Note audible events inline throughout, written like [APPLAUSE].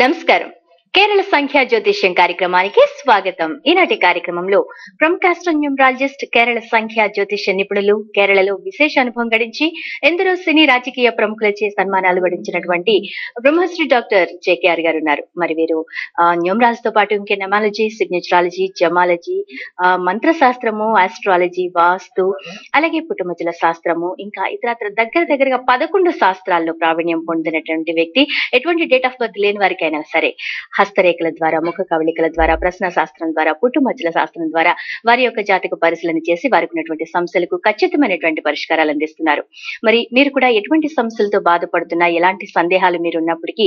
నమస్కారం. కేరళ సంఖ్యా జ్యోతిష్యం కార్యక్రమానికి స్వాగతం. ఈనాటి కార్యక్రమంలో ప్రముఖ న్యూమరాలజిస్ట్ కేరళ సంఖ్యా జ్యోతిష్య నిపుణులు కేరళలో విశేష అనుభవం గడించి ఎందరో సినీ రాజకీయ ప్రముఖులచే సన్మానాలు గడించినటువంటి బ్రహ్మశ్రీ డాక్టర్ జేకేఆర్ గారు ఉన్నారు మరి వీరు న్యూమరాల్స్తో పాటు ఇంకే నెమాలజీ సిగ్నేచరాలజీ జమాలజీ ఆ, మంత్రశాస్త్రము ఆస్ట్రాలజీ వాస్తు అలాగే పుట్టుమజల శాస్త్రము ఇంకా ఇతరత్ర దగ్గర దగ్గరగా పదకొండు శాస్త్రాల్లో ప్రావీణ్యం పొందినటువంటి వ్యక్తి ఎటువంటి డేట్ ఆఫ్ బర్త్ లేని వారికైనా సరే హస్తరేఖల ద్వారా ముఖ కవళికల ద్వారా ప్రశ్న శాస్త్రం ద్వారా పుట్టుమచ్చల శాస్త్రం ద్వారా వారి యొక్క జాతక పరిశీలన చేసి వారికి ఉన్నటువంటి సమస్యలకు ఖచ్చితమైనటువంటి పరిష్కారాలు అందిస్తున్నారు. మరి మీరు కూడా ఎటువంటి సమస్యలతో బాధపడుతున్నా ఎలాంటి సందేహాలు మీరు ఉన్నప్పటికీ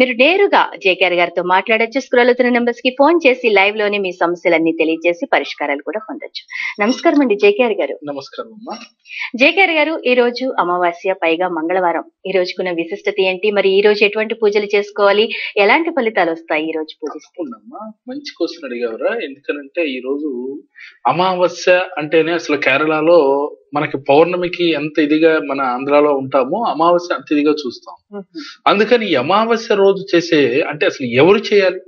మీరు నేరుగా జేకేఆర్ గారితో మాట్లాడొచ్చు. స్క్రోల్ అవుతున్న నెంబర్స్కి ఫోన్ చేసి లైవ్లోనే మీ సమస్యలన్నీ తెలియజేసి పరిష్కారాలు కూడా పొందొచ్చు. నమస్కారం అండి జేకేఆర్ గారు. నమస్కారం జేకేఆర్ గారు ఈ రోజు అమావాస్య పైగా మంగళవారం. ఈ రోజుకున్న విశిష్టత ఏంటి? మరి ఈ రోజు ఎటువంటి పూజలు చేసుకోవాలి? ఎలాంటి ఫలితాలు వస్తాయి ఈ రోజు మంచి క్వశ్చన్ అడిగావురా. ఎందుకనంటే ఈ రోజు అమావాస్య అంటేనే అసలు కేరళలో మనకి పౌర్ణమికి ఎంత ఇదిగా మన ఆంధ్రాలో ఉంటామో అమావాస్య అంత ఇదిగా చూస్తాం. అందుకని ఈ అమావాస్య రోజు చేసే అంటే అసలు ఎవరు చేయాలి?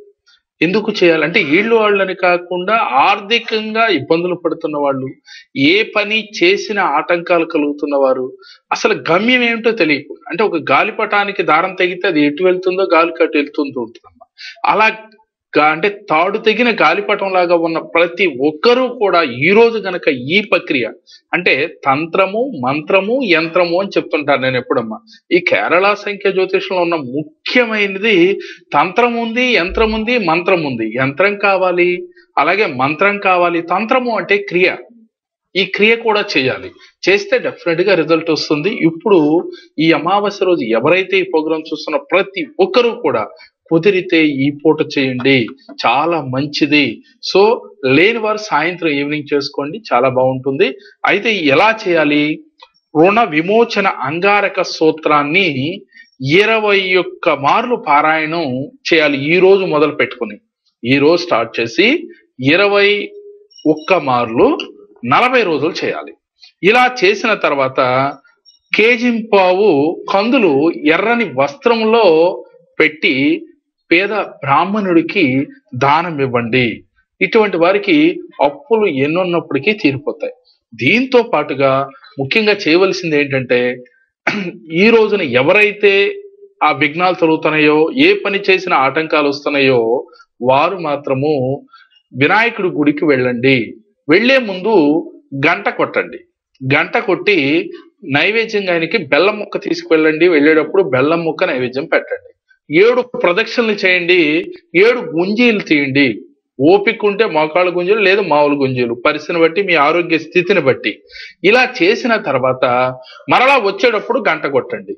ఎందుకు చేయాలి? అంటే వీళ్ళు వాళ్ళని కాకుండా ఆర్థికంగా ఇబ్బందులు పడుతున్న వాళ్ళు ఏ పని చేసిన ఆటంకాలు కలుగుతున్న వారు అసలు గమ్యం ఏమిటో తెలియదు అంటే ఒక గాలిపటానికి దారం తెగితే అది ఎటు వెళ్తుందో గాలికి అటు వెళ్తుంటూ ఉంటుందమ్మా అలా అంటే తాడు తెగిన గాలిపటం లాగా ఉన్న ప్రతి ఒక్కరూ కూడా ఈ రోజు గనక ఈ ప్రక్రియ అంటే తంత్రము మంత్రము యంత్రము అని చెప్తుంటాను నేను ఎప్పుడమ్మా. ఈ కేరళ సంఖ్య జ్యోతిషంలో ఉన్న ముఖ్యమైనది తంత్రం ఉంది యంత్రం ఉంది మంత్రం ఉంది యంత్రం కావాలి అలాగే మంత్రం కావాలి తంత్రము అంటే క్రియ. ఈ క్రియ కూడా చేయాలి. చేస్తే డెఫినెట్గా రిజల్ట్ వస్తుంది. ఇప్పుడు ఈ అమావాస్య రోజు ఎవరైతే ఈ ప్రోగ్రామ్ చూస్తున్న ప్రతి ఒక్కరూ కూడా కుదిరితే ఈ పూట చేయండి. చాలా మంచిది. సో లేని వారు సాయంత్రం ఈవినింగ్ చేసుకోండి. చాలా బాగుంటుంది. అయితే ఎలా చేయాలి? రుణ విమోచన అంగారక సూత్రాన్ని ఇరవై ఒక్క మార్లు పారాయణం చేయాలి. ఈ రోజు మొదలు పెట్టుకుని. ఈ రోజు స్టార్ట్ చేసి ఇరవై ఒక్క మార్లు నలభై రోజులు చేయాలి. ఇలా చేసిన తర్వాత కేజింపావు కందులు ఎర్రని వస్త్రంలో పెట్టి పేద బ్రాహ్మణుడికి దానం ఇవ్వండి. ఇటువంటి వారికి అప్పులు ఎన్నున్నప్పటికీ తీరిపోతాయి. దీంతో పాటుగా ముఖ్యంగా చేయవలసింది ఏంటంటే ఈ రోజున ఎవరైతే ఆ విఘ్నాలు తొలుగుతున్నాయో ఏ పని చేసిన ఆటంకాలు వస్తున్నాయో వారు మాత్రము వినాయకుడి గుడికి వెళ్ళండి. వెళ్ళే ముందు గంట కొట్టండి. గంట కొట్టి నైవేద్యంగా ఆయనకి బెల్లం ముక్క తీసుకువెళ్ళండి. వెళ్ళేటప్పుడు బెల్లం ముక్క నైవేద్యం పెట్టండి. ఏడు ప్రదక్షిణలు చేయండి ఏడు గుంజీలు తీయండి. ఓపిక ఉంటే మోకాళ్ళ గుంజీలు లేదా మామూలు గుంజీలు. పరిస్థితిని బట్టి మీ ఆరోగ్య స్థితిని బట్టి. ఇలా చేసిన తర్వాత మరలా వచ్చేటప్పుడు గంట కొట్టండి.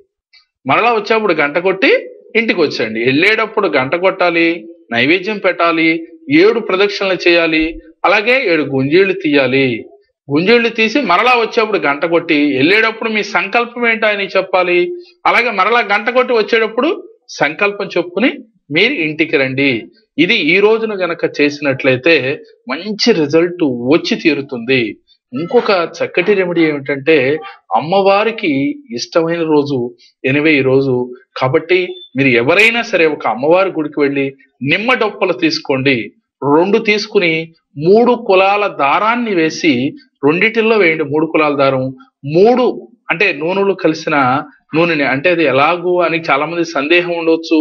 మరలా వచ్చేప్పుడు గంట కొట్టి ఇంటికి వచ్చేయండి. వెళ్ళేటప్పుడు గంట కొట్టాలి నైవేద్యం పెట్టాలి ఏడు ప్రదక్షిణలు చేయాలి అలాగే ఏడు గుంజీళ్ళు తీయాలి. గుంజీళ్ళు తీసి మరలా వచ్చేప్పుడు గంట కొట్టి వెళ్ళేటప్పుడు మీ సంకల్పం ఏంటో ఆయన చెప్పాలి. అలాగే మరలా గంట కొట్టి వచ్చేటప్పుడు సంకల్పం చెప్పుకుని మీరు ఇంటికి రండి. ఇది ఈ రోజున గనక చేసినట్లయితే మంచి రిజల్ట్ వచ్చి తీరుతుంది. ఇంకొక చక్కటి రెమెడీ ఏమిటంటే అమ్మవారికి ఇష్టమైన రోజు ఎనివే ఈ రోజు. కాబట్టి మీరు ఎవరైనా సరే ఒక అమ్మవారి గుడికి వెళ్ళి నిమ్మ డొప్పలు తీసుకోండి. రెండు తీసుకుని మూడు కులాల దారాన్ని వేసి రెండిటిల్లో వేయండి. మూడు కులాల దారం. మూడు అంటే నూనెలు కలిసిన నూనెని అంటే అది ఎలాగూ అని చాలా మంది సందేహం ఉండవచ్చు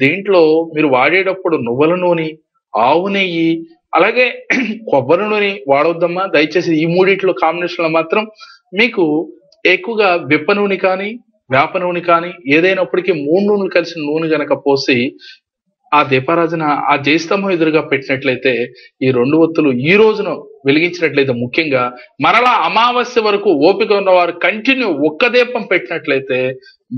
దీంట్లో మీరు వాడేటప్పుడు నువ్వుల నూనె ఆవు నెయ్యి అలాగే [CLEARS THROAT] కొబ్బరి నూనె వాడవద్దమ్మా దయచేసి ఈ మూడిట్లో కాంబినేషన్లో మాత్రం మీకు ఎక్కువగా విప్ప నూనె కానీ వేప నూనె కానీ ఏదైనప్పటికీ మూడు నూనెలు కలిసిన నూనె గనక పోసి ఆ దీపారాజన ఆ జయస్తంభం ఎదురుగా పెట్టినట్లయితే ఈ రెండు ఒత్తులు ఈ రోజున వెలిగించినట్లయితే ముఖ్యంగా మరలా అమావాస్య వరకు ఓపిక ఉన్నవారు కంటిన్యూ ఒక్క దీపం పెట్టినట్లయితే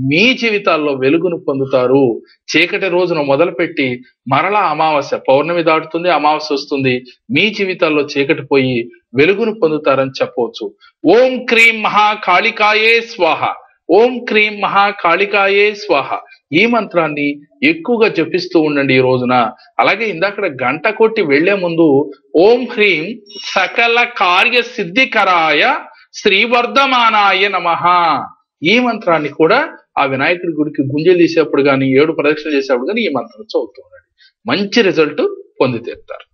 మీ జీవితాల్లో వెలుగును పొందుతారు. చీకటి రోజున మొదలుపెట్టి మరలా అమావాస్య పౌర్ణమి దాటుతుంది అమావాస్య వస్తుంది. మీ జీవితాల్లో చీకటి పోయి వెలుగును పొందుతారని చెప్పవచ్చు. ఓం క్రీం మహాకాళికాయే స్వాహ. ఓం క్రీం మహాకాళికాయే స్వాహ. ఈ మంత్రాన్ని ఎక్కువగా జపిస్తూ ఉండండి ఈ రోజున. అలాగే ఇందాక గంట కొట్టి వెళ్ళే ముందు ఓం హ్రీం సకల కార్య సిద్ధికరాయ శ్రీవర్ధమానాయ నమః. ఈ మంత్రాన్ని కూడా ఆ వినాయకుడి గుడికి గుంజలు తీసేప్పుడు కానీ ఏడు ప్రదక్షిణ చేసేప్పుడు కానీ ఈ మంత్రం చదువుతూ ఉండండి. మంచి రిజల్ట్ పొంది తీరుతారు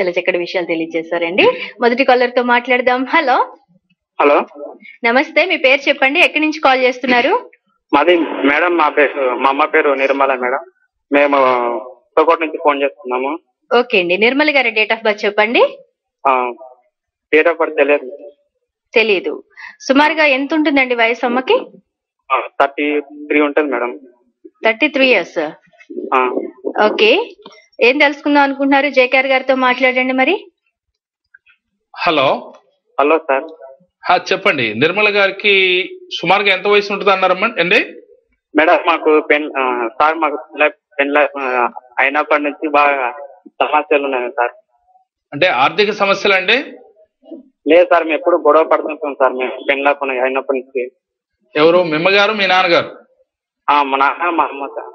చాలా చక్కటి విషయాలు తెలియజేశారండి. మొదటి కాలర్తో మాట్లాడదాం. హలో. హలో. నమస్తే మీ పేరు చెప్పండి. ఎక్కడి నుంచి కాల్ చేస్తున్నారు? మాది మేడం మా పేరు మా అమ్మ పేరు నిర్మల మేడం. మేము కొత్తకోట నుంచి ఫోన్ చేస్తున్నాము. ఓకే అండి. నిర్మల్ గారి డేట్ ఆఫ్ బర్త్ చెప్పండి. డేట్ ఆఫ్ బర్త్ తెలియదు. తెలియదు సుమారుగా ఎంత ఉంటుందండి వయసు అమ్మకి? థర్టీ త్రీ ఉంటుంది మేడం. Thirty three years. ఆ, ఓకే. ఏం తెలుసుకుందాం అనుకుంటున్నారు? జేకేఆర్ గారితో మాట్లాడండి మరి. హలో. Hello sir. చెప్పండి. నిర్మల గారికి సుమారుగా ఎంత వయసు ఉంటుంది అన్నారమ్మా? అండి మేడం మాకు పెన్ సార్ మాకు ఆ, అయినప్పటి నుంచి బాగా సమస్యలు ఉన్నాయి సార్. అంటే ఆర్థిక సమస్యలు అండి? లేదు సార్ మేము ఎప్పుడు గొడవ పడుతుంటాం సార్ మేము పెళ్ళ అయినప్పటి నుంచి. ఎవరు? మిమ్మగారు మీ నాన్నగారు? ఆ, మా నాన్న మా అమ్మ sir.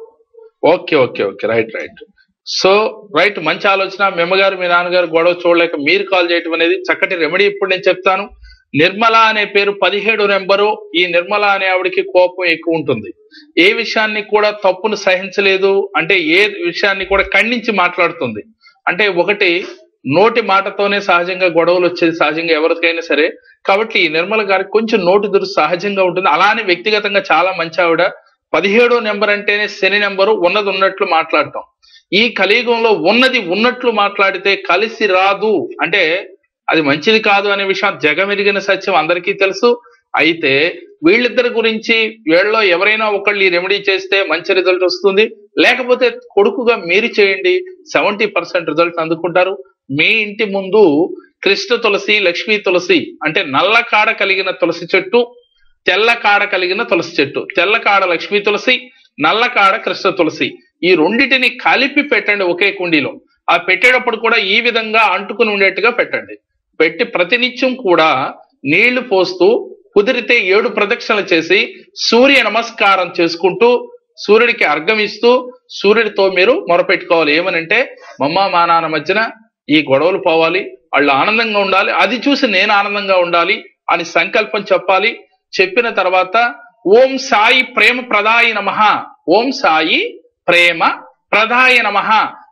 Okay okay okay. Right right. So right మంచి ఆలోచన. మీ అమ్మగారు మీ నాన్నగారు గొడవ చూడలేక మీరు కాల్ చేయటం అనేది చక్కటి రెమెడీ ఇప్పుడు నేను చెప్తాను. నిర్మల అనే పేరు పదిహేడు నెంబరు ఈ నిర్మల అనే ఆవిడకి కోపం ఎక్కువ ఉంటుంది. ఏ విషయాన్ని కూడా తప్పును సహించలేదు అంటే ఏ విషయాన్ని కూడా ఖండించి మాట్లాడుతుంది. అంటే ఒకటి నోటి మాటతోనే సహజంగా గొడవలు వచ్చేది సహజంగా ఎవరికైనా సరే కాబట్టి ఈ నిర్మల గారికి కొంచెం నోటి దురు సహజంగా ఉంటుంది. అలానే వ్యక్తిగతంగా చాలా మంచి ఆవిడ. పదిహేడో నెంబర్ అంటేనే శని నెంబరు ఉన్నది ఉన్నట్లు మాట్లాడటం. ఈ కలియుగంలో ఉన్నది ఉన్నట్లు మాట్లాడితే కలిసి రాదు. అంటే అది మంచిది కాదు అనే విషయం జగమెరిగిన సత్యం అందరికీ తెలుసు. అయితే వీళ్ళిద్దరి గురించి వీళ్ళలో ఎవరైనా ఒకళ్ళు ఈ రెమెడీ చేస్తే మంచి రిజల్ట్ వస్తుంది. లేకపోతే కొడుకుగా మీరు చేయండి సెవెంటీ పర్సెంట్ రిజల్ట్ అందుకుంటారు. మీ ఇంటి ముందు కృష్ణ తులసి లక్ష్మీ తులసి అంటే నల్ల కాడ కలిగిన తులసి చెట్టు తెల్ల కాడ కలిగిన తులసి చెట్టు. తెల్ల కాడ లక్ష్మీ తులసి నల్ల కాడ కృష్ణ తులసి. ఈ రెండింటిని కలిపి పెట్టండి ఒకే కుండీలో. ఆ పెట్టేటప్పుడు కూడా ఈ విధంగా అంటుకుని ఉండేట్టుగా పెట్టండి. పెట్టి ప్రతినిత్యం కూడా నీళ్ళు పోస్తూ కుదిరితే ఏడు ప్రదక్షిణలు చేసి సూర్య నమస్కారం చేసుకుంటూ సూర్యుడికి అర్ఘం ఇస్తూ సూర్యుడితో మీరు మొరపెట్టుకోవాలి. ఏమనంటే మమ్మ మా నాన్న మధ్యన ఈ గొడవలు పోవాలి వాళ్ళు ఆనందంగా ఉండాలి అది చూసి నేను ఆనందంగా ఉండాలి అని సంకల్పం చెప్పాలి. చెప్పిన తర్వాత ఓం సాయి ప్రేమ ప్రదాయ నమః ఓం సాయి ప్రేమ ప్రదాయ నమః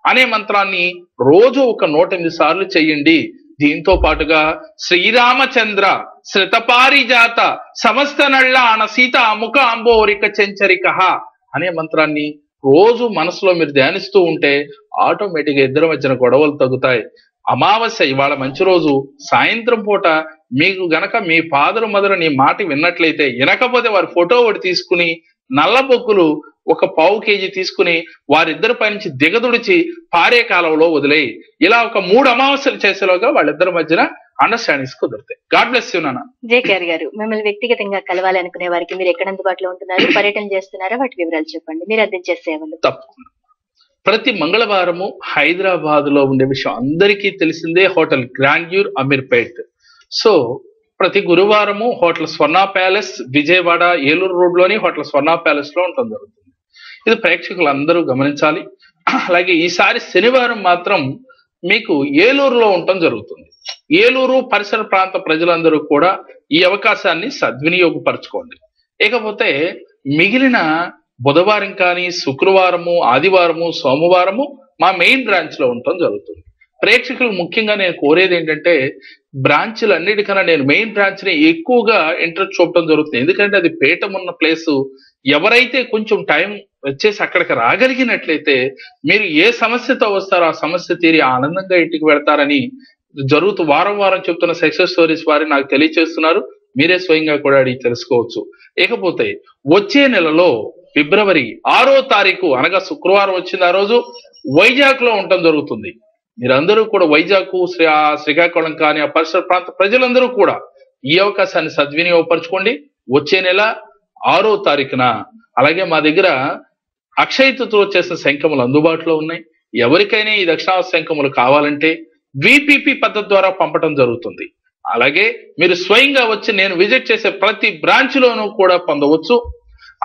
అనే మంత్రాన్ని రోజు ఒక నూట ఎనిమిది సార్లు చెయ్యండి దీంతో పాటుగా శ్రీరామచంద్ర శ్రితపారిజాత సమస్త నళ్ళ అన సీత అముఖ అంబోరిక చెంచరిక అనే మంత్రాన్ని రోజు మనసులో మీరు ధ్యానిస్తూ ఉంటే ఆటోమేటిక్గా మధ్యన గొడవలు తగ్గుతాయి. అమావాస్య ఇవాళ మంచి రోజు. సాయంత్రం పూట మీకు గనక మీ ఫాదర్ మదర్ నీ మాట విన్నట్లయితే వినకపోతే వారి ఫోటో ఒకటి తీసుకుని నల్ల బొక్కులు ఒక పావు కేజీ తీసుకుని వారిద్దరి పైనుంచి దిగదుడిచి పారే కాలంలో వదిలేయి. ఇలా ఒక మూడు అమావాస్యలు చేసేలోగా వాళ్ళిద్దరి మధ్యన అండర్స్టాండింగ్స్ కుదురుతాయి. గాడ్ బ్లెస్ యూ నాన్న. జేకేఆర్ గారు మిమ్మల్ని వ్యక్తిగతంగా కలవాలి అనుకునే వారికి మీరు ఎక్కడ అందుబాటులో ఉంటున్నారు? పర్యటన చేస్తున్నారా? వాటి వివరాలు చెప్పండి. మీరు అందించే సేవలు తప్పకుండా. ప్రతి మంగళవారము హైదరాబాద్లో ఉండే విషయం అందరికీ తెలిసిందే హోటల్ గ్రాండ్యూర్ అమీర్పేట్. సో ప్రతి గురువారము హోటల్ స్వర్ణ ప్యాలెస్ విజయవాడ ఏలూరు రోడ్లోని హోటల్ స్వర్ణ ప్యాలెస్లో ఉండటం జరుగుతుంది. ఇది ప్రేక్షకులు అందరూ గమనించాలి. అలాగే ఈసారి శనివారం మాత్రం మీకు ఏలూరులో ఉండటం జరుగుతుంది. ఏలూరు పరిసర ప్రాంత ప్రజలందరూ కూడా ఈ అవకాశాన్ని సద్వినియోగపరచుకోండి. ఇకపోతే మిగిలిన బుధవారం కానీ శుక్రవారము ఆదివారము సోమవారము మా మెయిన్ బ్రాంచ్లో ఉండటం జరుగుతుంది. ప్రేక్షకులు ముఖ్యంగా నేను కోరేది ఏంటంటే బ్రాంచ్లు అన్నిటికన్నా నేను మెయిన్ బ్రాంచ్ని ఎక్కువగా ఇంట్రెస్ట్ చూపడం జరుగుతుంది. ఎందుకంటే అది పీఠం ఉన్న ప్లేస్. ఎవరైతే కొంచెం టైం వచ్చేసి అక్కడికి రాగలిగినట్లయితే మీరు ఏ సమస్యతో వస్తారో ఆ సమస్య తీరి ఆనందంగా ఇంటికి వెళ్తారని జరుగుతూ వారం వారం చెప్తున్న సక్సెస్ స్టోరీస్ వారి నాకు తెలియజేస్తున్నారు మీరే స్వయంగా కూడా అడిగి తెలుసుకోవచ్చు. ఇకపోతే వచ్చే నెలలో ఫిబ్రవరి ఆరో తారీఖు అనగా శుక్రవారం వచ్చింది ఆ రోజు వైజాగ్లో ఉండటం జరుగుతుంది. మీరందరూ కూడా వైజాగ్ శ్రీ ఆ శ్రీకాకుళం కానీ ఆ పరిసర ప్రాంత ప్రజలందరూ కూడా ఈ అవకాశాన్ని సద్వినియోగపరచుకోండి. వచ్చే నెల ఆరో తారీఖున. అలాగే మా దగ్గర అక్షయతతో చేసిన శంఖములు అందుబాటులో ఉన్నాయి. ఎవరికైనా ఈ దక్షిణావ శంఖములు కావాలంటే విపిపి పద్ధతి ద్వారా పంపటం జరుగుతుంది. అలాగే మీరు స్వయంగా వచ్చి నేను విజిట్ చేసే ప్రతి బ్రాంచ్ లోనూ కూడా పొందవచ్చు.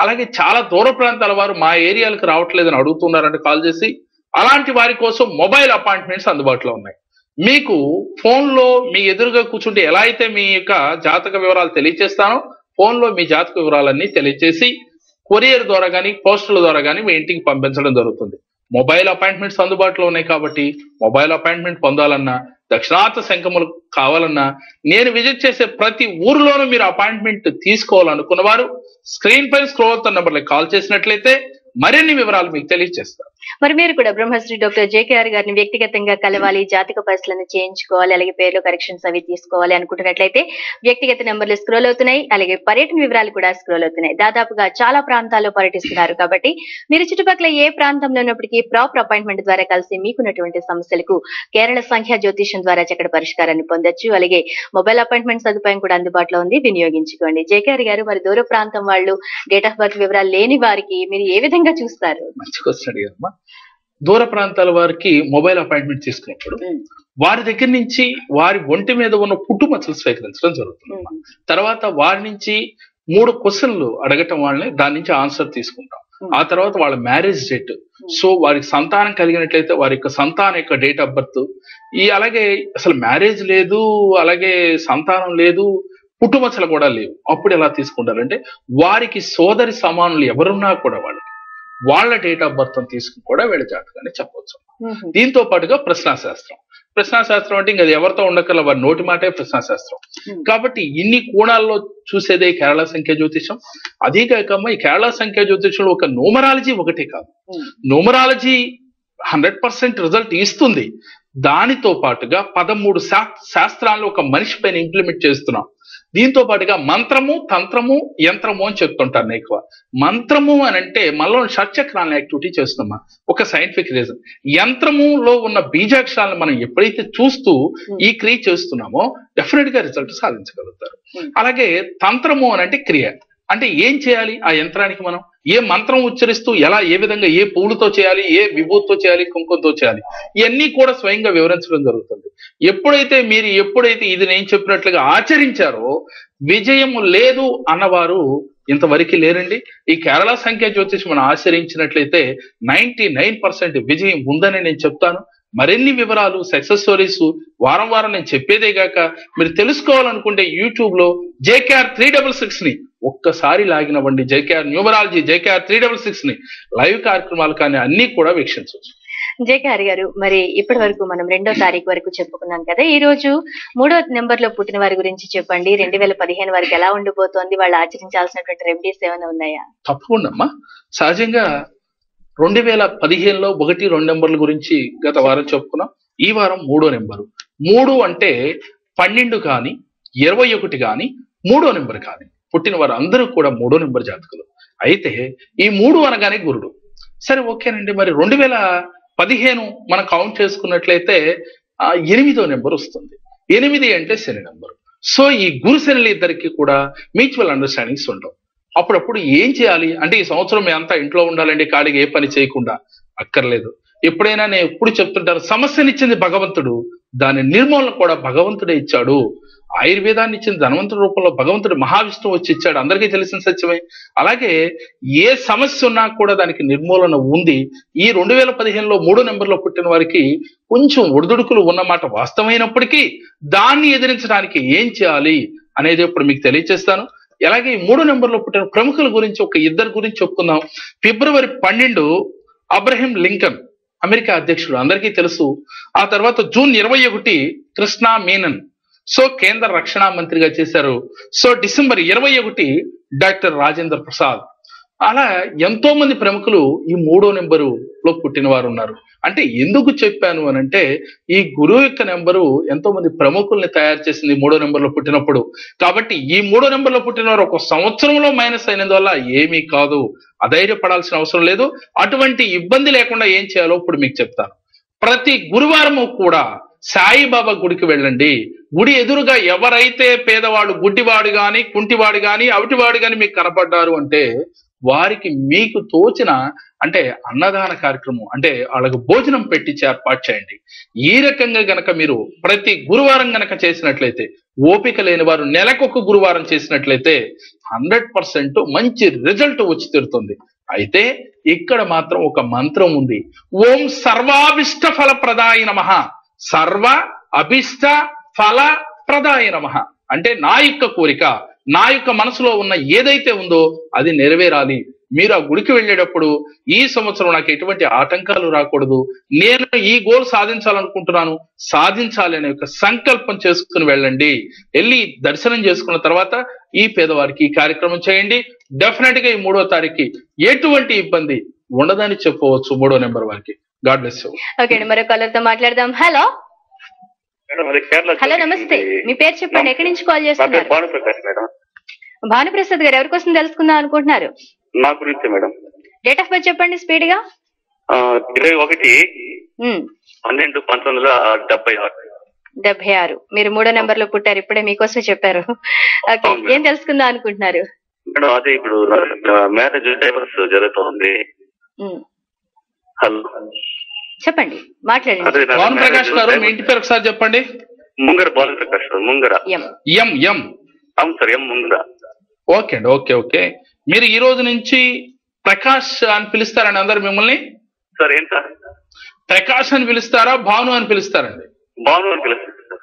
అలాగే చాలా దూర ప్రాంతాల వారు మా ఏరియాలకు రావట్లేదని అడుగుతున్నారంటే కాల్ చేసి అలాంటి వారి కోసం మొబైల్ అపాయింట్మెంట్స్ అందుబాటులో ఉన్నాయి. మీకు ఫోన్లో మీ ఎదురుగా కూర్చుంటే ఎలా అయితే మీ యొక్క జాతక వివరాలు తెలియజేస్తానో ఫోన్లో మీ జాతక వివరాలన్నీ తెలియజేసి కొరియర్ ద్వారా కానీ పోస్టుల ద్వారా కానీ మీ ఇంటికి పంపించడం జరుగుతుంది. మొబైల్ అపాయింట్మెంట్స్ అందుబాటులో ఉన్నాయి కాబట్టి మొబైల్ అపాయింట్మెంట్ పొందాలన్నా దక్షిణార్థ శంఖములు కావాలన్నా నేను విజిట్ చేసే ప్రతి ఊరిలోనూ మీరు అపాయింట్మెంట్ తీసుకోవాలనుకున్న వారు స్క్రీన్ పై స్క్రోల్ అవుతున్న నెంబర్లకు కాల్ చేసినట్లయితే మరిన్ని వివరాలు మీకు తెలియజేస్తారు మరి మీరు కూడా బ్రహ్మశ్రీ డాక్టర్ జేకేఆర్ గారిని వ్యక్తిగతంగా కలవాలి జాతక పరిశీలన చేయించుకోవాలి అలాగే పేర్లు కరెక్షన్స్ అవి తీసుకోవాలి అనుకుంటున్నట్లయితే వ్యక్తిగత నెంబర్లు స్క్రోల్ అవుతున్నాయి అలాగే పర్యటన వివరాలు కూడా స్క్రోల్ అవుతున్నాయి. దాదాపుగా చాలా ప్రాంతాల్లో పర్యటిస్తున్నారు కాబట్టి మీరు చుట్టుపక్కల ఏ ప్రాంతంలో ఉన్నప్పటికీ ప్రాపర్ అపాయింట్మెంట్ ద్వారా కలిసి మీకున్నటువంటి సమస్యలకు కేరళ సంఖ్య జ్యోతిషం ద్వారా చక్కటి పరిష్కారాన్ని పొందొచ్చు. అలాగే మొబైల్ అపాయింట్మెంట్ సదుపాయం కూడా అందుబాటులో ఉంది వినియోగించుకోండి. జేకేఆర్ గారు మరి దూర ప్రాంతం వాళ్ళు డేట్ ఆఫ్ బర్త్ వివరాలు లేని వారికి మీరు ఏ విధంగా చూస్తారు? మంచి క్వశ్చన్ దూర ప్రాంతాల వారికి మొబైల్ అపాయింట్మెంట్ తీసుకున్నప్పుడు వారి దగ్గర నుంచి వారి ఒంటి మీద ఉన్న పుట్టుమచ్చలు స్వీకరించడం జరుగుతుంది. తర్వాత వారి నుంచి మూడు క్వశ్చన్లు అడగటం వాళ్ళని దాని నుంచి ఆన్సర్ తీసుకుంటాం. ఆ తర్వాత వాళ్ళ మ్యారేజ్ డేట్ సో వారికి సంతానం కలిగినట్లయితే వారి యొక్క సంతానం యొక్క డేట్ ఆఫ్ బర్త్ ఈ అలాగే అసలు మ్యారేజ్ లేదు అలాగే సంతానం లేదు పుట్టుమచ్చలు కూడా లేవు. అప్పుడు ఎలా తీసుకుంటారంటే వారికి సోదరి సమానులు ఎవరున్నా కూడా వాళ్ళకి వాళ్ళ డేట్ ఆఫ్ బర్త్ తీసుకుని కూడా వీళ్ళ జాతకాన్ని చెప్పవచ్చు దీంతో పాటుగా ప్రశ్నాశాస్త్రం. ప్రశ్నాశాస్త్రం అంటే ఇంకా ఎవరితో ఉండకల్లా వారి నోటి మాటే ప్రశ్నాశాస్త్రం. కాబట్టి ఇన్ని కోణాల్లో చూసేదే కేరళ సంఖ్య జ్యోతిషం అదే కాకమ్మ ఈ కేరళ సంఖ్య జ్యోతిషంలో ఒక న్యూమరాలజీ ఒకటే కాదు. న్యూమరాలజీ హండ్రెడ్ పర్సెంట్ రిజల్ట్ ఇస్తుంది. దానితో పాటుగా పదమూడు శా- శాస్త్రాలను ఒక మనిషి పైన ఇంప్లిమెంట్ చేస్తున్నాం. దీంతో పాటుగా మంత్రము తంత్రము యంత్రము అని చెప్తుంటాను ఎక్కువ మంత్రము అని అంటే మనలో షట్చక్రాలను యాక్టివిటీ చేస్తున్నామా? ఒక సైంటిఫిక్ రీజన్. యంత్రములో ఉన్న బీజాక్షరాలను మనం ఎప్పుడైతే చూస్తూ ఈ క్రియ చేస్తున్నామో డెఫినెట్గా రిజల్ట్ సాధించగలుగుతారు. Hmm. అలాగే తంత్రము అని అంటే క్రియ. అంటే ఏం చేయాలి ఆ యంత్రానికి మనం? ఏ మంత్రం ఉచ్చరిస్తూ ఎలా ఏ విధంగా ఏ పువ్వులతో చేయాలి ఏ విభూతితో చేయాలి కుంకుమతో చేయాలి? ఇవన్నీ కూడా స్వయంగా వివరించడం జరుగుతుంది. ఎప్పుడైతే మీరు ఎప్పుడైతే ఇది నేను చెప్పినట్లుగా ఆచరించారో విజయం లేదు అన్నవారు ఇంతవరకు లేరండి. ఈ కేరళ సంఖ్య జ్యోతిష్ మనం ఆచరించినట్లయితే నైన్టీ నైన్ పర్సెంట్ విజయం ఉందని నేను చెప్తాను. మరిన్ని వివరాలు సక్సెస్ స్టోరీస్ వారం వారం నేను చెప్పేదే గాక మీరు తెలుసుకోవాలనుకుంటే యూట్యూబ్లో జేకేఆర్ త్రీ డబల్ సిక్స్ని ఒక్కసారి లాగిన్ అవ్వండి JKR numerology JKR three double సిక్స్ని live కార్యక్రమాలు కానీ అన్ని కూడా వీక్షించవచ్చు. జేకేఆర్ గారు మరి ఇప్పటి వరకు మనం రెండో తారీఖు వరకు చెప్పుకున్నాం కదా ఈ రోజు మూడో నెంబర్లో పుట్టిన వారి గురించి చెప్పండి. రెండు వేల పదిహేను వరకు ఎలా ఉండిపోతోంది? వాళ్ళు ఆచరించాల్సినటువంటి రెమెడీస్ ఏమైనా ఉన్నాయా? తప్పకుండా అమ్మా సహజంగా రెండు వేల పదిహేనులో ఒకటి రెండు నెంబర్ల గురించి గత వారం చెప్పుకున్నాం. ఈ వారం మూడో నెంబరు. మూడు అంటే పన్నెండు కానీ ఇరవై ఒకటి కానీ మూడో నెంబర్ కానీ. పుట్టిన వారు అందరూ కూడా మూడో నెంబర్ జాతకులు. అయితే ఈ మూడు అనగానే గురుడు. సరే ఓకేనండి. మరి రెండు వేల పదిహేను మనం కౌంట్ చేసుకున్నట్లయితే ఆ, ఎనిమిదో నెంబర్ వస్తుంది. ఎనిమిది అంటే శని నెంబరు. సో ఈ గురు శనులు ఇద్దరికి కూడా మ్యూచువల్ అండర్స్టాండింగ్స్ ఉండవు. అప్పుడప్పుడు ఏం చేయాలి? అంటే ఈ సంవత్సరం మీ అంతా ఇంట్లో ఉండాలండి ఖాళీగా ఏ పని చేయకుండా. అక్కర్లేదు. ఎప్పుడైనా నేను ఎప్పుడు చెప్తుంటాను సమస్యనిచ్చింది భగవంతుడు దాని నిర్మూలన కూడా భగవంతుడే ఇచ్చాడు. ఆయుర్వేదాన్ని ఇచ్చిన ధనవంతుడి రూపంలో భగవంతుడు మహావిష్ణువు వచ్చి ఇచ్చాడు. అందరికీ తెలిసిన సత్యమే. అలాగే ఏ సమస్య ఉన్నా కూడా దానికి నిర్మూలన ఉంది. ఈ రెండు వేల పదిహేనులో మూడో నెంబర్లో పుట్టిన వారికి కొంచెం ఒడిదుడుకులు ఉన్నమాట వాస్తవమైనప్పటికీ దాన్ని ఎదిరించడానికి ఏం చేయాలి అనేది ఇప్పుడు మీకు తెలియజేస్తాను అలాగే ఈ మూడో నెంబర్లో పుట్టిన ప్రముఖుల గురించి ఒక ఇద్దరు గురించి చెప్పుకుందాం. ఫిబ్రవరి పన్నెండు అబ్రహం లింకన్. అమెరికా అధ్యక్షుడు అందరికీ తెలుసు. ఆ తర్వాత జూన్ ఇరవై ఒకటి కృష్ణా మీనన్ సో కేంద్ర రక్షణ మంత్రిగా చేశారు. సో డిసెంబర్ ఇరవై ఒకటి డాక్టర్ రాజేంద్ర ప్రసాద్. అలా ఎంతో మంది ప్రముఖులు ఈ మూడో నెంబరు లో పుట్టిన వారు ఉన్నారు. అంటే ఎందుకు చెప్పాను అని అంటే ఈ గురువు యొక్క నెంబరు ఎంతో మంది ప్రముఖుల్ని తయారు చేసింది మూడో నెంబర్లో పుట్టినప్పుడు. కాబట్టి ఈ మూడో నెంబర్లో పుట్టిన వారు ఒక సంవత్సరంలో మైనస్ అయినందువల్ల ఏమీ కాదు. అధైర్యపడాల్సిన అవసరం లేదు. అటువంటి ఇబ్బంది లేకుండా ఏం చేయాలో ఇప్పుడు మీకు చెప్తాను. ప్రతి గురువారము కూడా సాయిబాబా గుడికి వెళ్ళండి. గుడి ఎదురుగా ఎవరైతే పేదవాడు గుడ్డివాడు గాని కుంటివాడు గాని అవిటివాడు గాని మీకు కనపడ్డారు అంటే వారికి మీకు తోచిన అంటే అన్నదాన కార్యక్రమం అంటే వాళ్ళకు భోజనం పెట్టి ఏర్పాటు చేయండి. ఈ రకంగా గనక మీరు ప్రతి గురువారం గనక చేసినట్లయితే ఓపిక లేని వారు నెలకొక గురువారం చేసినట్లయితే హండ్రెడ్ పర్సెంట్ మంచి రిజల్ట్ వచ్చి తీరుతుంది. అయితే ఇక్కడ మాత్రం ఒక మంత్రం ఉంది. ఓం సర్వాభిష్ట ఫల ప్రదాయ నమ. సర్వ అభిష్ట ఫల ప్రదాయ నమ. అంటే నా యొక్క కోరిక నా యొక్క మనసులో ఉన్న ఏదైతే ఉందో అది నెరవేరాలి. మీరు ఆ గుడికి వెళ్ళేటప్పుడు ఈ సంవత్సరం నాకు ఎటువంటి ఆటంకాలు రాకూడదు. నేను ఈ గోల్ సాధించాలనుకుంటున్నాను. సాధించాలి అనే ఒక సంకల్పం చేసుకుని వెళ్ళండి. వెళ్ళి దర్శనం చేసుకున్న తర్వాత ఈ పేదవారికి ఈ కార్యక్రమం చేయండి. డెఫినెట్గా ఈ మూడో తారీఖు ఎటువంటి ఇబ్బంది ఉండదని చెప్పవచ్చు మూడో నెంబర్ వారికి. గాడ్ బ్లెస్ యూ ఓకే అండి మరో కాలర్తో మాట్లాడదాం. హలో హలో నమస్తే. మీ పేరు చెప్పండి. ఎక్కడి నుంచి కాల్ చేస్తున్నారు? భానుప్రకాష్ మేడం. భానుప్రసాద్ గారు ఎవరి కోసం తెలుసుకుందాం అనుకుంటున్నారు? నా గురించి మేడం. డేట్ ఆఫ్ బర్త్ చెప్పండి స్పీడ్గా ఇరవై ఒకటి పన్నెండు పంతొమ్మిది వందల డెబ్బై ఆరు. డెబ్బై ఆరు. మీరు మూడో నెంబర్లో పుట్టారు ఇప్పుడే మీకోసమే చెప్పారు. ఓకే. ఏం తెలుసుకుందాం అనుకుంటున్నారు? మేడం అదే ఇప్పుడు మ్యారేజ్ డైవర్స్ జరుగుతుంది. హలో. చెప్పండి మాట్లాడండి. ప్రకాష్ గారు మీ ఇంటి పేరు ఒకసారి చెప్పండి. ముంగర భానుప్రకాష్ గారు, ముంగర. ఎం. ఎం అవును సార్ ఎం ముంగర. ఓకే అండి ఓకే ఓకే. మీరు ఈ రోజు నుంచి ప్రకాష్ అని పిలుస్తారండి అందరు మిమ్మల్ని? సార్ ఏంట ప్రకాష్ అని పిలుస్తారా భాను అని పిలుస్తారండి? భాను అని పిలుస్తుంది సార్.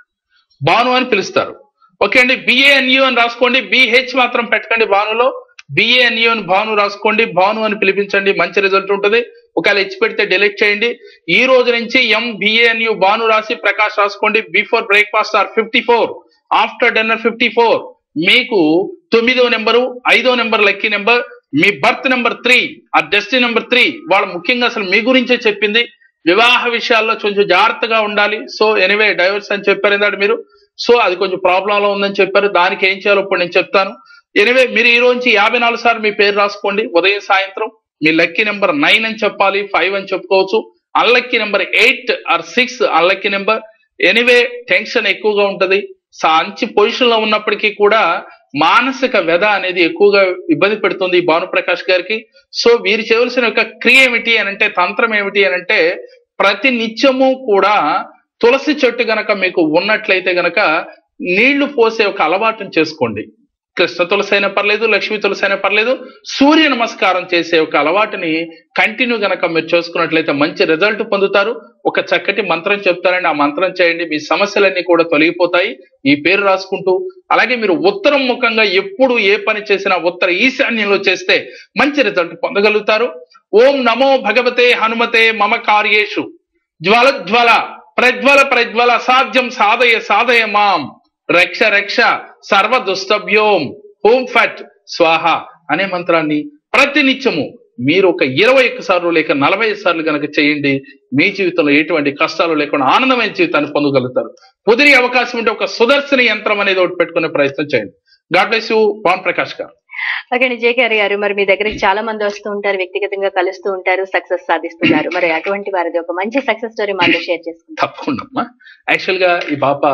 భాను అని పిలుస్తారు. ఓకే అండి బిఏఎన్యు అని రాసుకోండి. బిహెచ్ మాత్రం పెట్టకండి భానులో. బిఏఎన్యు అని భాను రాసుకోండి భాను అని పిలిపించండి మంచి రిజల్ట్ ఉంటుంది. ఒకవేళ హెచ్ పెడితే డిలీట్ చేయండి. ఈ రోజు నుంచి ఎంబిఏఎన్యూ భాను రాసి ప్రకాష్ రాసుకోండి. Before breakfast or fifty four after dinner fifty four మీకు తొమ్మిదో నెంబరు ఐదో నెంబర్ లక్కీ నెంబర్ మీ బర్త్ నెంబర్ త్రీ ఆ డెస్టినీ నెంబర్ త్రీ వాళ్ళు ముఖ్యంగా అసలు మీ గురించే చెప్పింది. వివాహ విషయాల్లో కొంచెం జాగ్రత్తగా ఉండాలి. సో ఎనివే డైవర్స్ అని చెప్పారు ఏంటంటే మీరు. సో అది కొంచెం ప్రాబ్లంలో ఉందని చెప్పారు. దానికి ఏం చేయాలో ఇప్పుడు నేను చెప్తాను. ఎనివే మీరు ఈ రోజు యాభై నాలుగు సార్లు మీ పేరు రాసుకోండి. ఉదయం సాయంత్రం మీ లక్కీ నెంబర్ నైన్ అని చెప్పాలి ఫైవ్ అని చెప్పుకోవచ్చు. Unlucky number eight or six unlucky number anyway tension ఎక్కువగా ఉంటది. మంచి పొజిషన్లో ఉన్నప్పటికీ కూడా మానసిక వ్యధ అనేది ఎక్కువగా ఇబ్బంది పెడుతుంది భానుప్రకాష్ గారికి. సో వీరు చేయవలసిన ఒక క్రియ ఏమిటి అని అంటే తంత్రం ఏమిటి అని అంటే ప్రతి నిత్యము కూడా తులసి చెట్టు గనక మీకు ఉన్నట్లయితే గనక నీళ్ళు పోసే ఒక అలవాటును చేసుకోండి. కృష్ణ తులసి అయినా పర్లేదు లక్ష్మీ తులసి అయినా పర్లేదు సూర్య నమస్కారం చేసే ఒక అలవాటుని కంటిన్యూ గనక మీరు చేసుకున్నట్లయితే మంచి రిజల్ట్ పొందుతారు. ఒక చక్కటి మంత్రం చెప్తారండి. ఆ మంత్రం చేయండి. మీ సమస్యలన్నీ కూడా తొలగిపోతాయి. ఈ పేరు రాసుకుంటూ అలాగే మీరు ఉత్తరం ముఖంగా ఎప్పుడు ఏ పని చేసినా ఉత్తర ఈశాన్యంలో చేస్తే మంచి రిజల్ట్ పొందగలుగుతారు. ఓం నమో భగవతే హనుమతే మమ కార్యేషు. జ్వల జ్వల ప్రజ్వల ప్రజ్వల సాధ్యం సాధయ సాధయ మాం. రక్ష రక్ష సర్వ దుస్తభ్యోం హోం ఫట్ స్వాహ అనే మంత్రాన్ని ప్రతినిత్యము మీరు ఒక ఇరవై ఒక్క సార్లు లేక నలభై సార్లు కనుక చేయండి మీ జీవితంలో ఎటువంటి కష్టాలు లేకుండా ఆనందమైన జీవితాన్ని పొందగలుగుతారు. కుదిరి అవకాశం ఉంటే ఒక సుదర్శన యంత్రం అనేది ఒకటి పెట్టుకునే ప్రయత్నం చేయండి. God bless you. Pavan Prakash గారు. ఓకే జేకేఆర్ గారు మరి మీ దగ్గరికి చాలా మంది వస్తూ ఉంటారు వ్యక్తిగతంగా కలుస్తూ ఉంటారు సక్సెస్ సాధిస్తున్నారు. మరి అటువంటి వారిది ఒక మంచి సక్సెస్ స్టోరీ మాతో షేర్ చేసుకుంటారు తప్పకుండా అమ్మా. యాక్చువల్గా ఈ పాప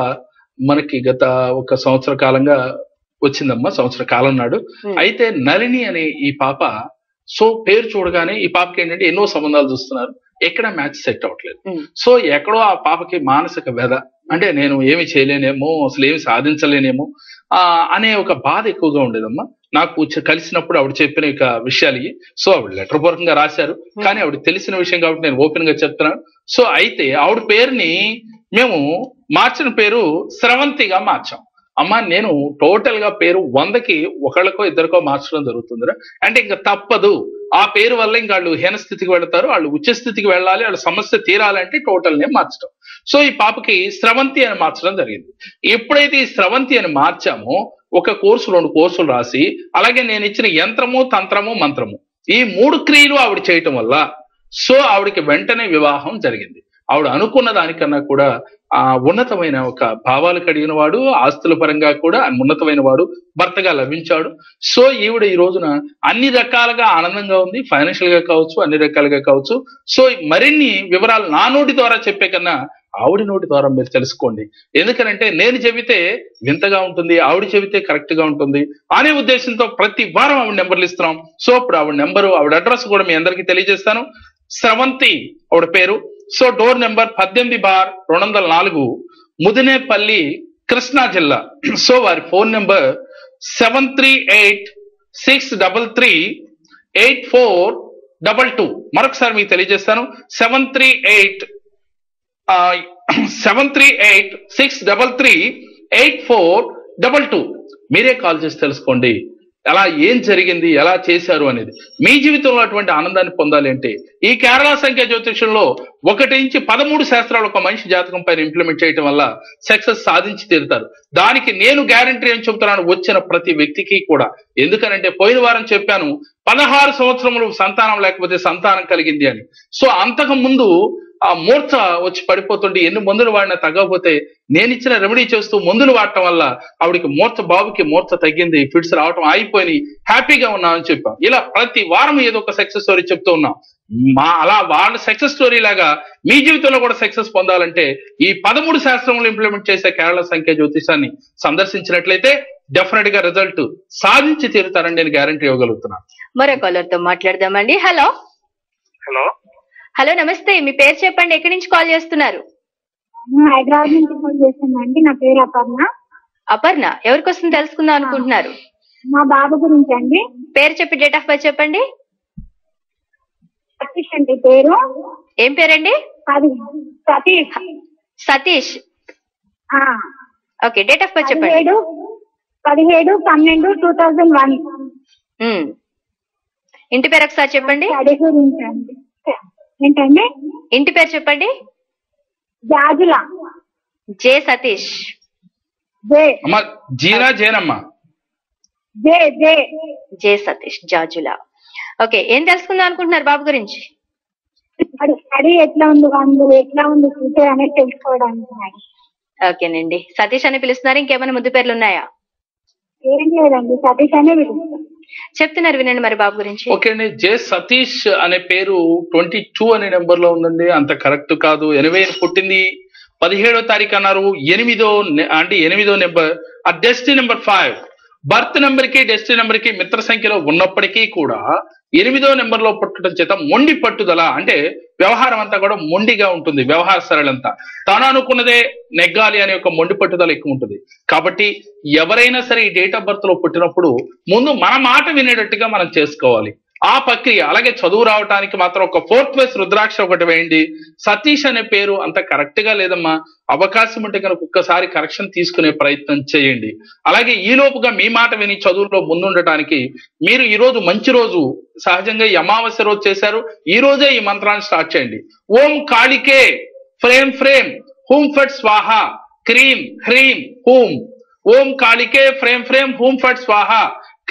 మనకి గత ఒక సంవత్సర కాలంగా వచ్చిందమ్మా సంవత్సర కాలం నాడు. అయితే నళిని అనే ఈ పాప సో పేరు చూడగానే ఈ పాపకి ఏంటంటే ఎన్నో సంబంధాలు చూస్తున్నారు. ఎక్కడ మ్యాచ్ సెట్ అవ్వట్లేదు. సో ఎక్కడో ఆ పాపకి మానసిక వ్యధ. అంటే నేను ఏమి చేయలేనేమో అసలు ఏమి సాధించలేనేమో ఆ అనే ఒక బాధ ఎక్కువగా ఉండేదమ్మా. నాకు కలిసినప్పుడు ఆవిడ చెప్పిన ఇక విషయాలు. సో ఆవిడ లెటర్ పూర్వకంగా రాశారు. కానీ ఆవిడ తెలిసిన విషయం కాబట్టి నేను ఓపెన్గా చెప్తున్నాను. సో అయితే ఆవిడ పేరుని మేము మార్చిన పేరు స్రవంతిగా మార్చాం. అమ్మా నేను టోటల్గా పేరు వందకి ఒకళ్ళకో ఇద్దరికో మార్చడం జరుగుతుందిరా అంటే ఇంకా తప్పదు. ఆ పేరు వల్ల ఇంకా వాళ్ళు హీనస్థితికి స్థితికి వెళ్తారు వాళ్ళు ఉచ్చస్థితికి వెళ్ళాలి వాళ్ళ సమస్య తీరాలంటే టోటల్ నేమ్ మార్చడం. సో ఈ పాపకి స్రవంతి అని మార్చడం జరిగింది. ఎప్పుడైతే ఈ స్రవంతి అని మార్చామో ఒక కోర్సు రెండు కోర్సులు రాసి అలాగే నేను ఇచ్చిన యంత్రము తంత్రము మంత్రము ఈ మూడు క్రియలు ఆవిడ చేయటం వల్ల సో ఆవిడకి వెంటనే వివాహం జరిగింది. ఆవిడ అనుకున్న దానికన్నా కూడా ఆ ఉన్నతమైన ఒక భావాలు కడిగిన వాడు ఆస్తుల పరంగా కూడా ఉన్నతమైన వాడు భర్తగా లభించాడు. సో ఈవిడ ఈ రోజున అన్ని రకాలుగా ఆనందంగా ఉంది. ఫైనాన్షియల్గా కావచ్చు అన్ని రకాలుగా కావచ్చు. సో మరిన్ని వివరాలు నా నోటి ద్వారా చెప్పే కన్నా ఆవిడ నోటి ద్వారా మీరు తెలుసుకోండి. ఎందుకనంటే నేను చెబితే వింతగా ఉంటుంది ఆవిడ చెబితే కరెక్ట్గా ఉంటుంది అనే ఉద్దేశంతో ప్రతి వారం ఆవిడ నెంబర్లు ఇస్తున్నాం. సో ఇప్పుడు ఆవిడ నెంబరు ఆవిడ అడ్రస్ కూడా మీ అందరికీ తెలియజేస్తాను. స్రవంతి ఆవిడ పేరు. సో డోర్ నెంబర్ పద్దెనిమిది బార్ రెండు వందల నాలుగు ముదినేపల్లి కృష్ణా జిల్లా. [CLEARS THROAT] సో వారి phone number seven three eight six double three eight four double two. మరొకసారి మీకు తెలియజేస్తాను. Seven three eight [CLEARS THROAT] seven three eight six double three eight four double two. మీరే కాల్ చేసి తెలుసుకోండి. ఎలా ఏం జరిగింది ఎలా చేశారు అనేది. మీ జీవితంలో అటువంటి ఆనందాన్ని పొందాలి అంటే ఈ కేరళ సంఖ్య జ్యోతిషంలో ఒకటి నుంచి పదమూడు శాస్త్రాలు ఒక మనిషి జాతకం పైన ఇంప్లిమెంట్ చేయడం వల్ల సక్సెస్ సాధించి తీరుతారు. దానికి నేను గ్యారంటీ అని చెబుతున్నాను వచ్చిన ప్రతి వ్యక్తికి కూడా. ఎందుకనంటే పోయిన వారం చెప్పాను పదహారు సంవత్సరములు సంతానం లేకపోతే సంతానం కలిగింది అని. సో అంతకు ముందు ఆ మూర్ఛ వచ్చి పడిపోతుంటే ఎన్ని మందులు వాడినా తగ్గకపోతే నేను ఇచ్చిన రెమెడీ చేస్తూ మందులు వాడటం వల్ల ఆవిడకి మూర్ఛ బాబుకి మూర్ఛ తగ్గింది ఫిట్స్ రావటం ఆగిపోయి హ్యాపీగా ఉన్నామని చెప్పాం. ఇలా ప్రతి వారం ఏదో ఒక సక్సెస్ స్టోరీ చెప్తూ ఉన్నాం. మా అలా వాళ్ళ సక్సెస్ స్టోరీ లాగా మీ జీవితంలో కూడా సక్సెస్ పొందాలంటే ఈ పదమూడు శాస్త్రములు ఇంప్లిమెంట్ చేసే కేరళ సంఖ్య జ్యోతిషాన్ని సందర్శించినట్లయితే డెఫినెట్గా రిజల్ట్ సాధించి తీరుతారని నేను గ్యారంటీ ఇవ్వగలుగుతున్నాను. మరో కాలర్తో మాట్లాడదామండి. హలో. హలో. హలో నమస్తే. మీ పేరు చెప్పండి. ఎక్కడి నుంచి కాల్ చేస్తున్నారు? హైదరాబాద్ నుంచి ఫోన్ చేశానండి. నా పేరు అపర్ణ. అపర్ణ. ఎవరి కోసం తెలుసుకుందాం అనుకుంటున్నారు? మా బాబు గురించి అండి. పేరు చెప్పి డేట్ ఆఫ్ బర్త్ చెప్పండి. సతీష్ అండి పేరు. ఏం పేరండి? అది సతీష్. సతీష్. ఆ, ఓకే డేట్ ఆఫ్ బర్త్ చెప్పండి. పదిహేడు పదిహేడు పన్నెండు టూ థౌజండ్ వన్. ఇంటి పేరు ఒకసారి చెప్పండి. ఏంటండి? ఇంటి పేరు చెప్పండి. జాజుల. జే సతీష్. జే. అమ్మ జీనా జేనమ్మా? J J. J Satish Jajula. Okay ఏం తెలుసుకుందాం అనుకుంటున్నారు బాబు గురించి? స్టడీ ఎట్లా ఉంది ఎట్లా ఉంది ఫ్యూచర్ అనేది తెలుసుకోవడానికి. ఓకేనండి. సతీష్ అని పిలుస్తున్నారు. ఇంకేమైనా ముద్దు పేర్లు ఉన్నాయా? ఏం లేదండి. సతీష్ అనే చెప్తున్నారు వినండి మరి బాబు గురించి. ఓకే అండి జే సతీష్ అనే పేరు ట్వంటీ టూ అనే నెంబర్లో ఉందండి. అంత కరెక్ట్ కాదు. ఎనభై పుట్టింది. పదిహేడో తారీఖు అన్నారు. ఎనిమిదో అంటే ఎనిమిదో నెంబర్. ఆ డెస్టినీ నెంబర్ ఫైవ్. బర్త్ నెంబర్కి డెస్టినీ నెంబర్కి మిత్ర సంఖ్యలో ఉన్నప్పటికీ కూడా ఎనిమిదో నెంబర్లో పుట్టడం చేత మొండి పట్టుదల అంటే వ్యవహారం అంతా కూడా మొండిగా ఉంటుంది వ్యవహార సరళంతా. తాను అనుకున్నదే నెగ్గాలి అనే ఒక మొండి పట్టుదల ఎక్కువ ఉంటుంది. కాబట్టి ఎవరైనా సరే ఈ డేట్ ఆఫ్ బర్త్లో పుట్టినప్పుడు ముందు మన మాట వినేటట్టుగా మనం చేసుకోవాలి. ఆ ప్రక్రియ అలాగే చదువు రావడానికి మాత్రం ఒక ఫోర్త్ వేస్ రుద్రాక్ష ఒకటి వేయండి. సతీష్ అనే పేరు అంత కరెక్ట్గా లేదమ్మా. అవకాశం ఉంటే కనుక ఒక్కసారి కరెక్షన్ తీసుకునే ప్రయత్నం చేయండి. అలాగే ఈ లోపుగా మీ మాట విని చదువులో ముందుండటానికి మీరు ఈ రోజు మంచి రోజు సహజంగా ఈ అమావాస్య రోజు చేశారు. ఈ రోజే ఈ మంత్రాన్ని స్టార్ట్ చేయండి. ఓం కాళికే ఫ్రేమ్ ఫ్రేమ్ హూం ఫట్ స్వాహ క్రీం హ్రీం హూం. ఓం కాళికే ఫ్రేమ్ ఫ్రేమ్ హూం ఫట్ స్వాహ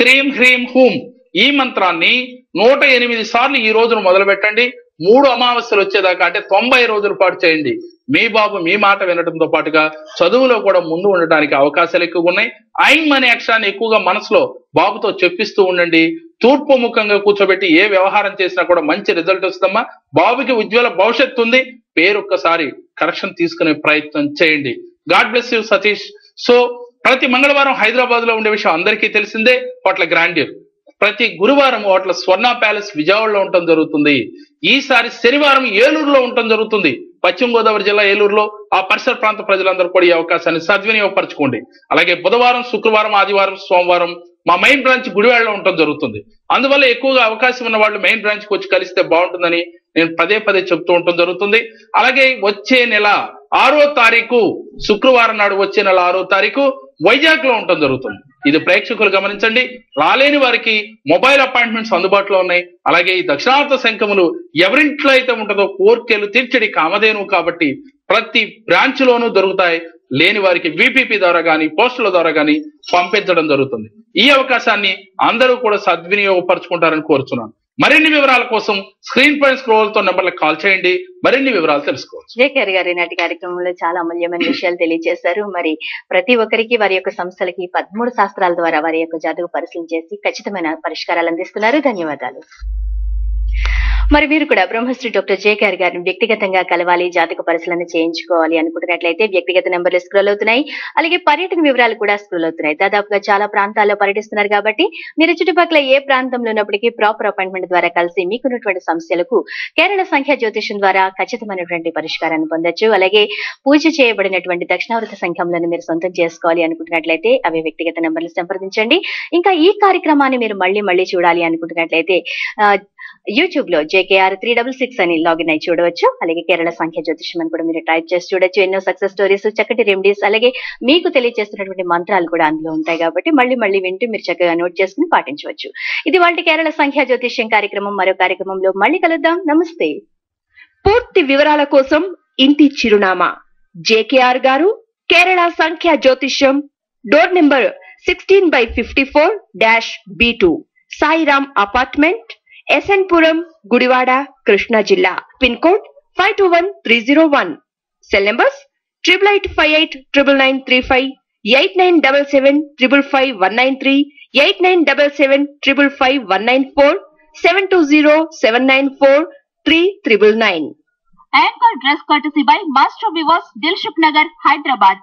క్రీం హ్రీం హూం. ఈ మంత్రాన్ని నూట ఎనిమిది సార్లు ఈ రోజును మొదలు పెట్టండి మూడు అమావాస్యలు వచ్చేదాకా అంటే తొంభై రోజుల పాటు చేయండి. మీ బాబు మీ మాట వినడంతో పాటుగా చదువులో కూడా ముందు ఉండటానికి అవకాశాలు ఎక్కువగా ఉన్నాయి. ఐమ్ అనే అక్షరాన్ని ఎక్కువగా మనసులో బాబుతో చెప్పిస్తూ ఉండండి. తూర్పు ముఖంగా కూర్చోబెట్టి ఏ వ్యవహారం చేసినా కూడా మంచి రిజల్ట్ వస్తుందమ్మా. బాబుకి ఉజ్వల భవిష్యత్తు ఉంది. పేరొక్కసారి కరెక్షన్ తీసుకునే ప్రయత్నం చేయండి. God bless you Satish. So ప్రతి మంగళవారం హైదరాబాద్లో ఉండే విషయం అందరికీ తెలిసిందే. హోటల్ గ్రాండ్యూర్ ప్రతి గురువారం హోటల్ స్వర్ణ ప్యాలెస్ విజయవాడలో ఉండటం జరుగుతుంది. ఈసారి శనివారం ఏలూరులో ఉండటం జరుగుతుంది. పశ్చిమ గోదావరి జిల్లా ఏలూరులో ఆ పరిసర ప్రాంత ప్రజలందరూ కూడా ఈ అవకాశాన్ని సద్వినియోగపరచుకోండి. అలాగే బుధవారం శుక్రవారం ఆదివారం సోమవారం మా మెయిన్ బ్రాంచ్ గుడివాడలో ఉండటం జరుగుతుంది. అందువల్ల ఎక్కువగా అవకాశం ఉన్న వాళ్ళు మెయిన్ బ్రాంచ్కి వచ్చి కలిస్తే బాగుంటుందని నేను పదే పదే చెప్తూ ఉండటం జరుగుతుంది. అలాగే వచ్చే నెల ఆరో తారీఖు శుక్రవారం నాడు వచ్చే నెల ఆరో తారీఖు వైజాగ్లో ఉండటం జరుగుతుంది. ఇది ప్రేక్షకులు గమనించండి. రాలేని వారికి మొబైల్ అపాయింట్మెంట్స్ అందుబాటులో ఉన్నాయి. అలాగే ఈ దక్షిణార్థ శంఖములు ఎవరింట్లో అయితే ఉంటుందో కోర్కెలు తీర్చడి కామధేను కాబట్టి ప్రతి బ్రాంచ్ లోనూ దొరుకుతాయి. లేని వారికి విపిపి ద్వారా కానీ పోస్టుల ద్వారా కానీ పంపించడం జరుగుతుంది. ఈ అవకాశాన్ని అందరూ కూడా సద్వినియోగపరచుకుంటారని కోరుతున్నాను మరిన్ని వివరాల కోసం స్క్రీన్ పై స్క్రోల్తో నెంబర్లకు కాల్ చేయండి. మరిన్ని వివరాలు తెలుసుకోవచ్చు. జేకేఆర్ గారు నాటి కార్యక్రమంలో చాలా అమూల్యమైన విషయాలు తెలియజేశారు. మరి ప్రతి ఒక్కరికి వారి యొక్క సంస్థలకి పదమూడు శాస్త్రాల ద్వారా వారి యొక్క జాతకు పరిశీలన చేసి ఖచ్చితమైన పరిష్కారాలు అందిస్తున్నారు. ధన్యవాదాలు. మరి మీరు కూడా బ్రహ్మశ్రీ డాక్టర్ జేకేఆర్ గారిని వ్యక్తిగతంగా కలవాలి జాతక పరిశీలన చేయించుకోవాలి అనుకుంటున్నట్లయితే వ్యక్తిగత నెంబర్లు స్క్రోల్ అవుతున్నాయి. అలాగే పర్యటన వివరాలు కూడా స్క్రోల్ అవుతున్నాయి. దాదాపుగా చాలా ప్రాంతాల్లో పర్యటిస్తున్నారు కాబట్టి మీరు చుట్టుపక్కల ఏ ప్రాంతంలో ఉన్నప్పటికీ ప్రాపర్ అపాయింట్మెంట్ ద్వారా కలిసి మీకున్నటువంటి సమస్యలకు కేరళ సంఖ్యా జ్యోతిషం ద్వారా ఖచ్చితమైనటువంటి పరిష్కారాన్ని పొందొచ్చు. అలాగే పూజ చేయబడినటువంటి దక్షిణావృత సంఖ్యములను మీరు సొంతం చేసుకోవాలి అనుకుంటున్నట్లయితే అవి వ్యక్తిగత నెంబర్లు సంప్రదించండి. ఇంకా ఈ కార్యక్రమాన్ని మీరు మళ్ళీ మళ్ళీ చూడాలి అనుకుంటున్నట్లయితే యూట్యూబ్లో జేకేఆర్ త్రీ డబుల్ సిక్స్ అని లాగిన్ అయి చూడవచ్చు. అలాగే కేరళ సంఖ్య జ్యోతిషం అని కూడా మీరు టైప్ చేసి చూడొచ్చు. ఎన్నో సక్సెస్ స్టోరీస్ చక్కటి రెమెడీస్ అలాగే మీకు తెలియజేస్తున్నటువంటి మంత్రాలు కూడా అందులో ఉంటాయి కాబట్టి మళ్ళీ మళ్ళీ వింటూ మీరు చక్కగా నోట్ చేసుకుని పాటించవచ్చు. ఇది వాళ్ళ కేరళ సంఖ్య జ్యోతిష్యం కార్యక్రమం. మరో కార్యక్రమంలో మళ్ళీ కలుద్దాం. నమస్తే. పూర్తి వివరాల కోసం ఇంటి చిరునామా. జేకేఆర్ గారు కేరళ సంఖ్య జ్యోతిష్యం door number sixteen by fifty four dash B two Sairam apartment SN Puram Gudivada Krishna జిల్లా pin code five two one three zero one cell numbers triple eight five eight triple nine three five eight nine double seven triple five one nine three eight nine double seven triple five one nine four seven two zero seven nine four three triple nine anchor dress courtesy by master వివాస్ Dilsukh Nagar Hyderabad